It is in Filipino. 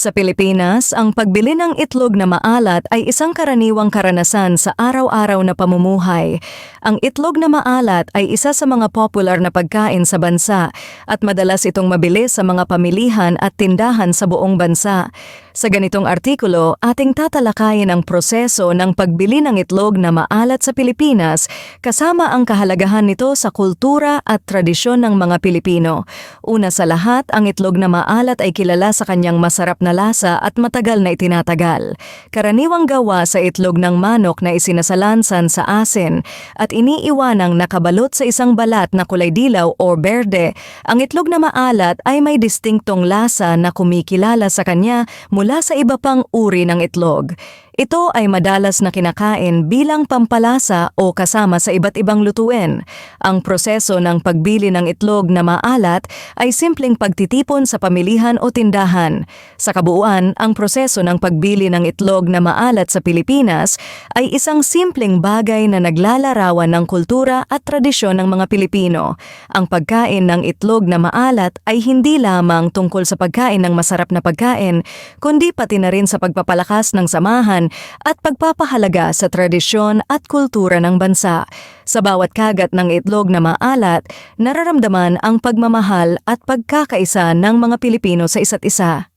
Sa Pilipinas, ang pagbili ng itlog na maalat ay isang karaniwang karanasan sa araw-araw na pamumuhay. Ang itlog na maalat ay isa sa mga popular na pagkain sa bansa at madalas itong mabili sa mga pamilihan at tindahan sa buong bansa. Sa ganitong artikulo, ating tatalakayin ang proseso ng pagbili ng itlog na maalat sa Pilipinas kasama ang kahalagahan nito sa kultura at tradisyon ng mga Pilipino. Una sa lahat, ang itlog na maalat ay kilala sa kanyang masarap na lasa at matagal na itinatagal. Karaniwang gawa sa itlog ng manok na isinasalansan sa asin at iniiwanang nakabalot sa isang balat na kulay dilaw o berde. Ang itlog na maalat ay may distinktong lasa na kumikilala sa kanya mula sa iba pang uri ng itlog. Ito ay madalas na kinakain bilang pampalasa o kasama sa iba't ibang lutuin. Ang proseso ng pagbili ng itlog na maalat ay simpleng pagtitipon sa pamilihan o tindahan. Sa kabuuan, ang proseso ng pagbili ng itlog na maalat sa Pilipinas ay isang simpleng bagay na naglalarawan ng kultura at tradisyon ng mga Pilipino. Ang pagkain ng itlog na maalat ay hindi lamang tungkol sa pagkain ng masarap na pagkain, kundi pati na rin sa pagpapalakas ng samahan at pagpapahalaga sa tradisyon at kultura ng bansa. Sa bawat kagat ng itlog na maalat, nararamdaman ang pagmamahal at pagkakaisa ng mga Pilipino sa isa't isa.